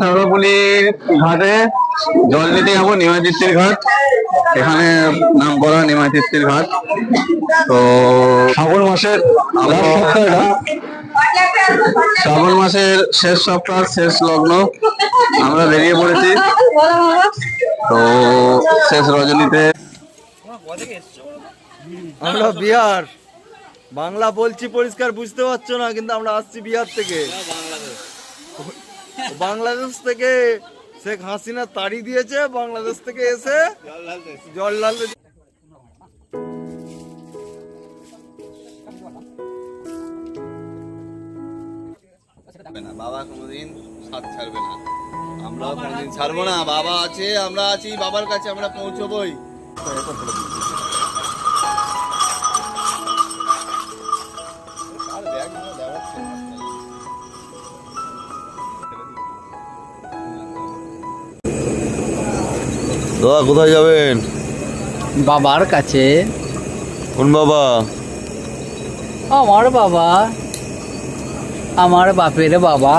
শ্যাওড়াপুলির ঘাটে জল নিতে যাব নিমাচিত্তির ঘাট এখানে নাম করা নিমাচিত্তির ঘাট তো শ্রাবণ মাসের last শ্রাবণ মাসের শেষ সপ্তাহ শেষ লগ্ন আমরা বেরিয়ে পড়েছি তো শেষ রজনীতে আমরা বিহার। বাংলা বলছি পরিষ্কার, বুঝতে পারছ না, কিন্তু আমরা আসছি বিহার থেকে। বাংলাদেশ থেকে শেখ হাসিনা তাড়ি দিয়েছে, বাংলাদেশ থেকে এসে না। বাবা কোনোদিন সাথ ছাড়বে না। আমরাও কোনোদিন ছাড়বো না। বাবা আছে, আমরা আছি, বাবার কাছে আমরা পৌঁছবই। দাদা কোথায় যাবেন? বাবার কাছে। কোন বাবা? আমার বাবা আমার বাপের বাবা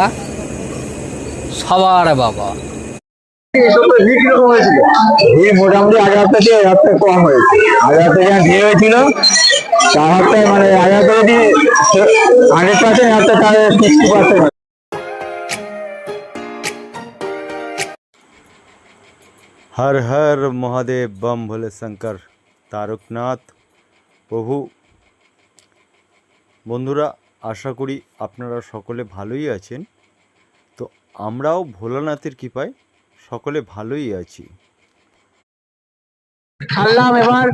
সবার বাবা। ভিড় মোটামুটি আগের হাতে থেকে হাতে কম হয়েছে। হাতে ভিড় হয়েছিল তার হাতে মানে আগের হাতে যদি হান্ড্রেড পার্সেন্ট হাতে তাহলে সিক্সটি পার্সেন্ট হর হর মহাদেব বম ভোলে শঙ্কর, তারকনাথ প্রভু। বন্ধুরা, আশা করি আপনারা সকলে ভালোই আছেন। তো আমরাও ভোলানাথের কৃপায় সকলে ভালোই আছি। ছাড়লাম এবার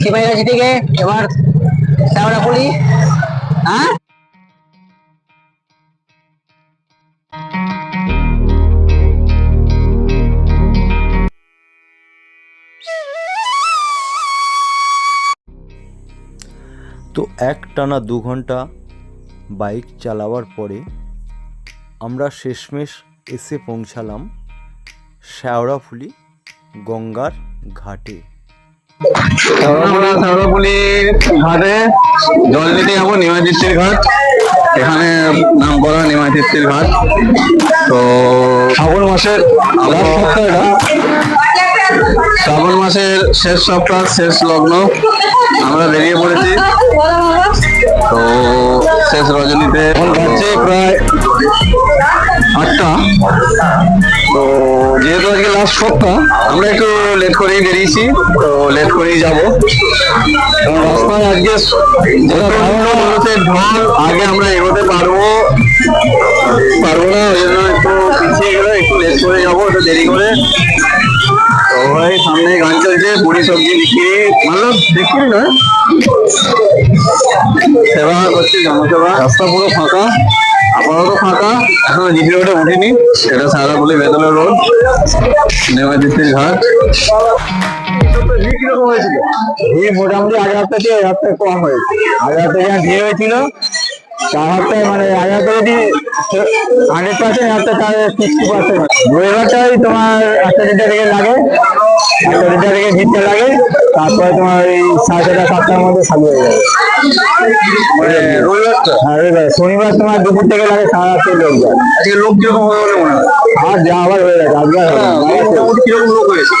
সিপাহীগাছি থেকে এবার শ্যাওড়াপুলি হ্যাঁ? তো এক টানা দু ঘণ্টা বাইক চালাবার পরে আমরা শেষমেশ এসে পৌঁছালাম শ্যাওড়াফুলি গঙ্গার ঘাটে। আমরা শ্যাওড়াপুলির ঘাটে জল নিতে যাব নিমাচিত্তির ঘাট। এখানে নাম করা নিমাচিত্তির ঘাট। তো শ্রাবণ মাসের last সপ্তাহ এটা। শ্রাবণ মাসের শেষ সপ্তাহ, শেষ লগ্ন, আমরা বেরিয়ে পড়েছি। তো শেষ রজনীতে বাজছে প্রায় আটটা। তো যেহেতু আজকে লাস্ট সপ্তাহ, আমরা একটু লেট করেই বেরিয়েছি, তো লেট করেই যাব। রাস্তায় আজকে ঢল আগে আমরা এগোতে পারব পারব না, ওই জন্য একটু পিছিয়ে গেলে একটু লেট করে যাব, একটু দেরি করে। ভাই সামনে গান চলছে পুরি সবজি বিক্রি। মানে বিক্রি নয়। সেবা করছি জনসেবা। রাস্তা পুরো ফাঁকা আপাতত ফাঁকা এখনও জিপি রোডে উঠিনি। এটা সারাপুলি বেতলা রোড নেমাজিত্তির ঘাট। ভিড় মোটামুটি আগের হাতে থেকে হাতে কম হয়েছে। আগের হাতে যা ভিড় হয়েছিল তার হাতে মানে আগের হাতে যদি হান্ড্রেড পার্সেন্ট হাতে তাহলে সিক্সটি পার্সেন্ট রবিবারটাই তোমার একটা লিটার থেকে লাগে একটা থেকে ভিড়টা লাগে তারপরে তোমার এই সাড়ে ছটা সাতটার মধ্যে চালু হয়ে যাবে হ্যাঁ শনিবার তোমার দুপুর থেকে লাগে সারা রাত্রি লোক যায় লোক কীরকম হবে বলে মনে হয় আর যা আবার হয়ে গেছে আজকে কীরকম লোক হয়েছে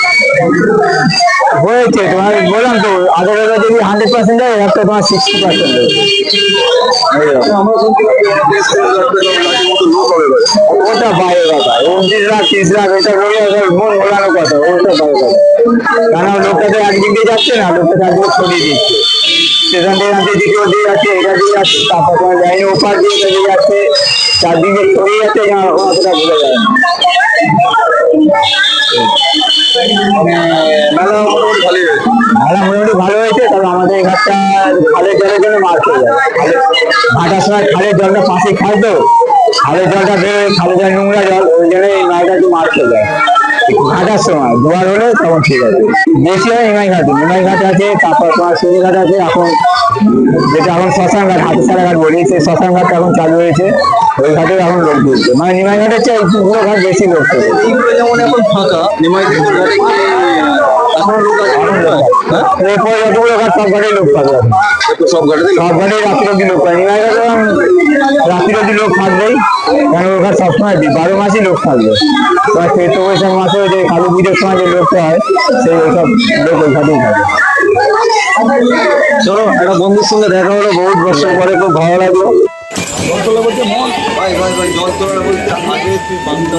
হয়েছে তোমার বললাম তো আগের বেলা যদি হান্ড্রেড পার্সেন্ট যায় একটা তোমার সিক্সটি পার্সেন্ট ওটা বাইরে কথা। উনত্রিশ লাখ, তিরিশ লাখ ওটা মন ভোলানো কথা, ওটা বাইরে কথা। কারণ লোকটা তো একদিক দিয়ে যাচ্ছে না লোকটা তো একদিকে ছড়িয়ে দিচ্ছে। স্টেশন থেকে আনতে দ্বিতীয় দিয়ে যাচ্ছে এটা দিয়ে যাচ্ছে তারপর তোমার লাইনে ওপার দিয়ে এটা দিয়ে যাচ্ছে চারদিকে ছড়িয়ে যাচ্ছে না অতটা বোঝা যায় না। মেলা মোটামুটি ভালোই হয়েছে। মেলা মোটামুটি ভালো হয়েছে তবে আমাদের ঘাটটা খালের জলের জন্য মার খেয়ে যায়। সময় খালের জলটা পাশে খায় তো খালের জলটা বেরোয় খালের জল নোংরা জল ওই জন্য এই নয়টা একটু মার খেয়ে যায়। ঘাটার সময় জোয়ার হলে তখন ঠিক আছে। বেশি হয় এমআই ঘাটে, এমআই ঘাট আছে, তারপর তোমার সুনি ঘাট আছে, এখন যেটা এখন শ্মশান ঘাট হাতে সারা ঘাট বলি সেই শ্মশান ঘাটটা এখন চালু হয়েছে, ওই ঘাটে এখন লোক ঢুকছে। মানে নিমাই ঘাটের চেয়ে এইগুলো ঘাট বেশি লোক যেমন এখন ফাঁকা নিমাই ঘাটে এরপরে যতগুলো ঘাটেই লোক থাকবে সব ঘাটে রাত্রি অব্দি লোক পাই রাত্রি অব্দি লোক থাকবেই কারণ ওর সবসময় বারো মাসই লোক থাকবে এবার চৈত্র বৈশাখ মাসে যে কালী পুজোর সময় যে লোকটা হয় সেই সব লোক ওই ঘাটেই থাকে চলো একটা বন্ধুর সঙ্গে দেখা হলো বহুত বছর পরে খুব ভালো লাগল ভাই ভাই ভাই জল তোলা বলতে আগে তুই বাংলা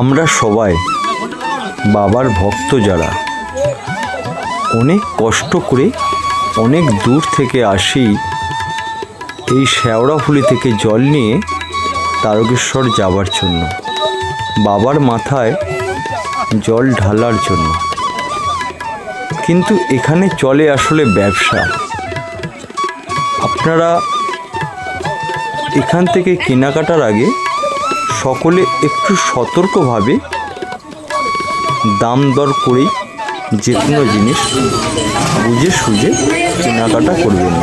আমরা সবাই বাবার ভক্ত যারা, অনেক কষ্ট করে অনেক দূর থেকে আসি এই শেওড়াফুলি থেকে জল নিয়ে তারকেশ্বর যাবার জন্য, বাবার মাথায় জল ঢালার জন্য। কিন্তু এখানে চলে আসলে ব্যবসা। আপনারা এখান থেকে কেনাকাটার আগে সকলে একটু সতর্কভাবে দাম দর করেই যে কোনো জিনিস বুঝে সুঝে কেনাকাটা করবেন।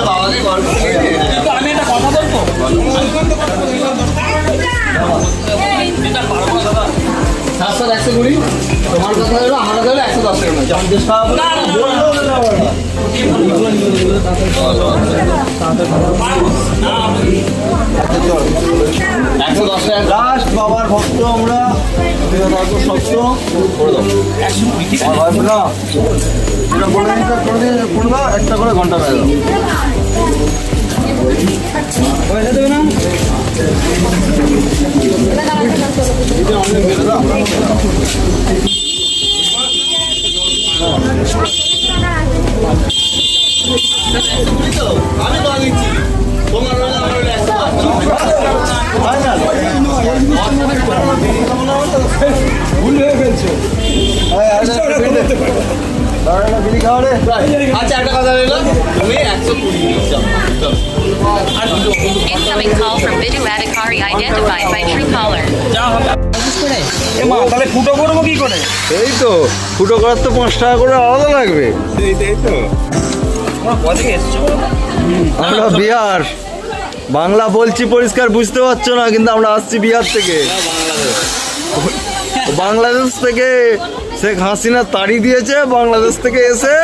বাবাকে কুড়ি তোমার কথা হলো আমার কথা হলো একশো দশ টাকা একশো দশ টাকা লাস্ট বাবার ভক্ত আমরা। সত্য করে না। করে করে একটা করে ঘণ্টা বেড়ে Incoming call from Vidu Adhikari identified by Truecaller. তাহলে ফুটো করব কি করে? এই তো ফুটো করার তো পাঁচ টাকা করে আলাদা লাগবে। আমরা বিহার। বাংলা বলছি পরিষ্কার বুঝতে পারছ না কিন্তু আমরা আসছি বিহার থেকে। বাংলাদেশ থেকে শেখ হাসিনা তাড়ি দিয়েছে বাংলাদেশ থেকে এসে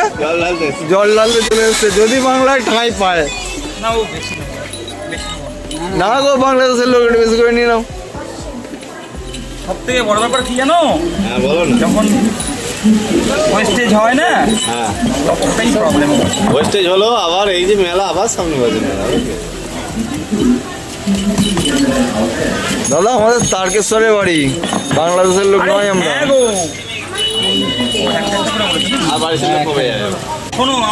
জল ঢালতে চলে এসছে। যদি বাংলায় ঠাঁই পায়। না ও না গো বাংলাদেশের লোক একটু বেশি করে নিয়ে নাও। সব থেকে বড় ব্যাপার কি জানো? হ্যাঁ যখন ওয়েস্টেজ হয় না হ্যাঁ। ততটাই প্রবলেম ওয়েস্টেজ হলো আবার এই যে মেলা আবার সামনে বাজে মেলা দাদা আমাদের তারকেশ্বরের বাড়ি। বাংলাদেশের লোক নয় আমরা। হ্যাঁ কবে যাবে?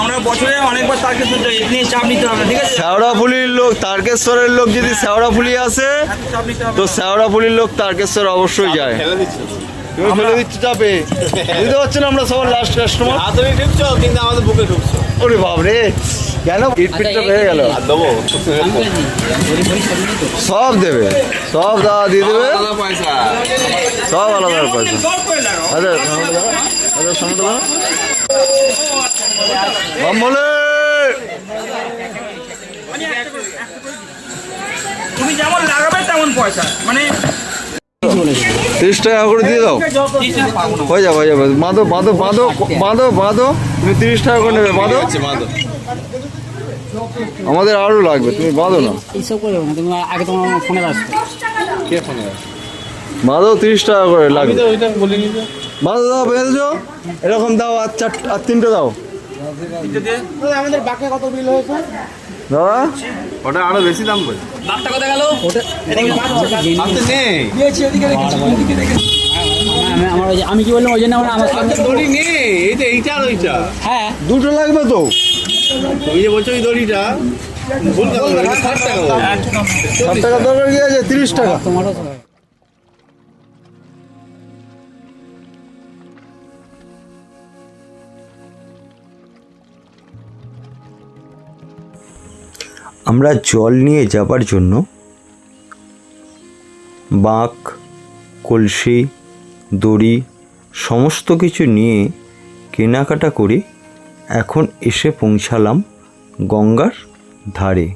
আমরা বছরে অনেকবার হয়, চাপ নিতে হবে ঠিক আছে? শেওড়াফুলির লোক তারকেশ্বরের লোক যদি শেওড়াফুলি আসে তো না। শেওড়াফুলির লোক তারকেশ্বর অবশ্যই যায়। ফেলে দিচ্ছ। তুমি ফেলে দিচ্ছ চাপে। বুঝতে পারছ না আমরা সবার লাস্ট কাস্টমার তুমি ঢুকছো কিন্তু আমাদের বুকে ঢুকছো। ওরে বাবরে কেন ইট পেয়ে গেল? দেবো সব দেবে সব দাদা দিয়ে দেবে। সব আলাদা পয়সা। করে আচ্ছা আচ্ছা তুমি যেমন লাগাবে তেমন পয়সা মানে তিরিশ টাকা করে দিয়ে দাও। হয়ে যাবে হয়ে যাবে। বাঁধো বাঁধো বাঁধো বাঁধো বাঁধো। তুমি তিরিশ টাকা করে নেবে বাঁধো। আমাদের আরও লাগবে তুমি বাঁধো না। এইসব করে না তুমি আগে তোমার ফোনে আসবে বাঁধো তিরিশ টাকা করে লাগবে। বাঁধো দাও বেঁধেছো। এরকম দাও আর চার আর তিনটে দাও। আমাদের বাকি কত বিল হয়েছে? দাদা? ওটা আরও বেশি দাম বলে। বাঘটা কোথায় গেল? আপনি নেই। দিয়েছি ওদিকে রেখেছি ওদিকে রেখেছি। আমি আমার ওই যে- আমি কি বললাম ওই জন্য আমার আমার সামনে- দড়ি নেই এই এইটা আর ওইটা। হ্যাঁ। দুটো লাগবে তো। তুমি যে বলছো ওই দড়িটা ষাট টাকা ষাট টাকা দরকার কি আছে? তিরিশ টাকা। তোমারও আমরা জল নিয়ে যাবার জন্য বাঁক, কলসি, দড়ি সমস্ত কিছু নিয়ে কেনাকাটা করে এখন এসে পৌঁছালাম গঙ্গার ধারে।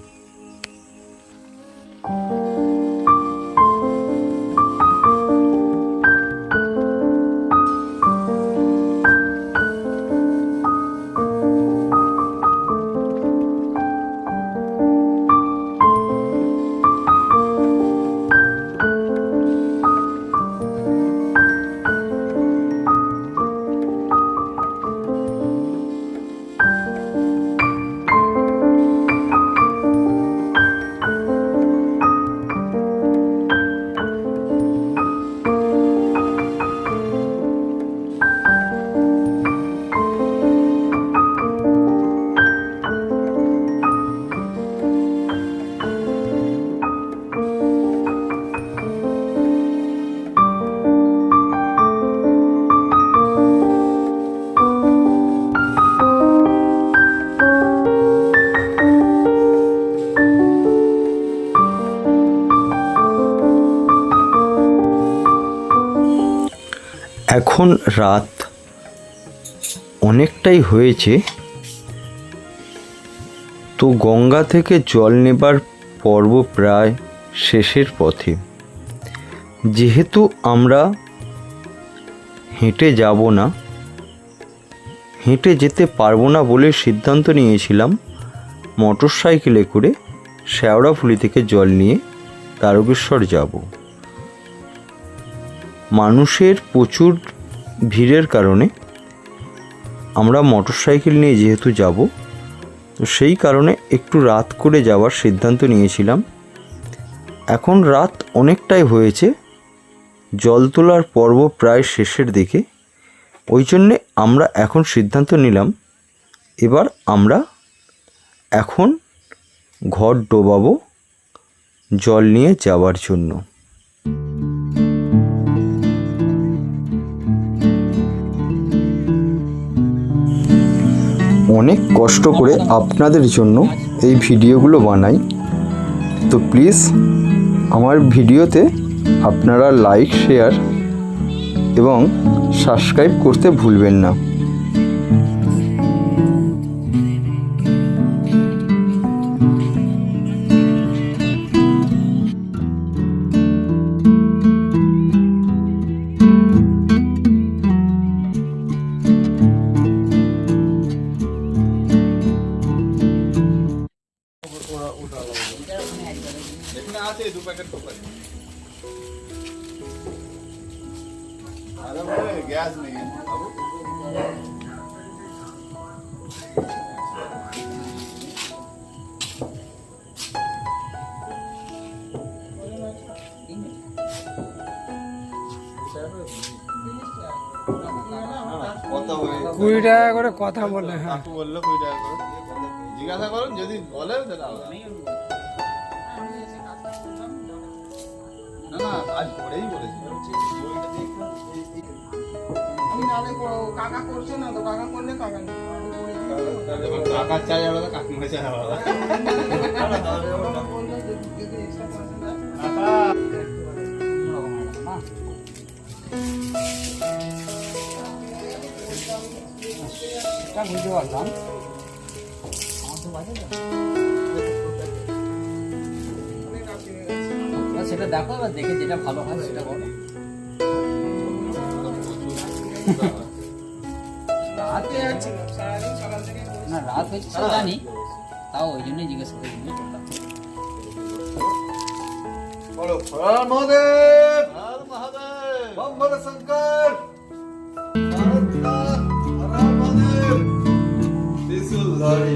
এখন রাত অনেকটাই হয়েছে, তো গঙ্গা থেকে জল নেবার পর্ব প্রায় শেষের পথে। যেহেতু আমরা হেঁটে যাব না, হেঁটে যেতে পারব না বলে সিদ্ধান্ত নিয়েছিলাম মোটর সাইকেলে করে শেওড়াফুলি থেকে জল নিয়ে তারকেশ্বর যাব। মানুষের প্রচুর ভিড়ের কারণে আমরা মোটরসাইকেল নিয়ে যেহেতু যাব, তো সেই কারণে একটু রাত করে যাওয়ার সিদ্ধান্ত নিয়েছিলাম। এখন রাত অনেকটাই হয়েছে, জল তোলার পর্ব প্রায় শেষের দিকে, ওই জন্যে আমরা এখন সিদ্ধান্ত নিলাম, এবার আমরা এখন ঘর ডোবাবো, জল নিয়ে যাওয়ার জন্য। অনেক কষ্ট করে আপনাদের জন্য এই ভিডিওগুলো বানাই। তো প্লিজ আমার ভিডিওতে আপনারা লাইক শেয়ার এবং সাবস্ক্রাইব করতে ভুলবেন না। কুড়ি টাকা করে কথা বলে হ্যাঁ। বলল কুড়ি টাকা করে। জিজ্ঞাসা করুন যদি বলে তাহলে না না আজ পরেই বলেছি। কাকার চাই আলাদা কাকিমার চাই আলাদা সেটা বুঝতে পারলাম সেটা দেখো এবার দেখে যেটা ভালো হয় সেটা করো না রাত হয়েছে জানি তাও ওই জন্যই জিজ্ঞেস করে দিলে বলো শঙ্কর ভারত হর মহাদেব বিশুল লড়ি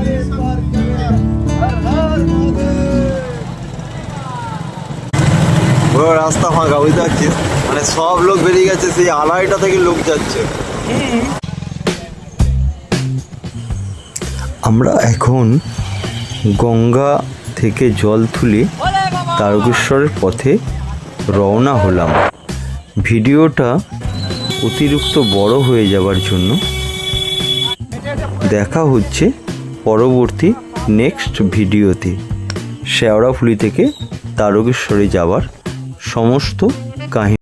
পুরো রাস্তা ফাঁকা, বুঝতে পারছিস? মানে সব লোক বেরিয়ে গেছে, সেই আড়াইটা থেকে লোক যাচ্ছে। আমরা এখন গঙ্গা থেকে জল তুলে তারকেশ্বরের পথে রওনা হলাম। ভিডিওটা অতিরিক্ত বড় হয়ে যাবার জন্য দেখা হচ্ছে পরবর্তী নেক্সট ভিডিওতে। শেওড়াফুলি থেকে তারকেশ্বরে যাওয়ার সমস্ত কাহিনী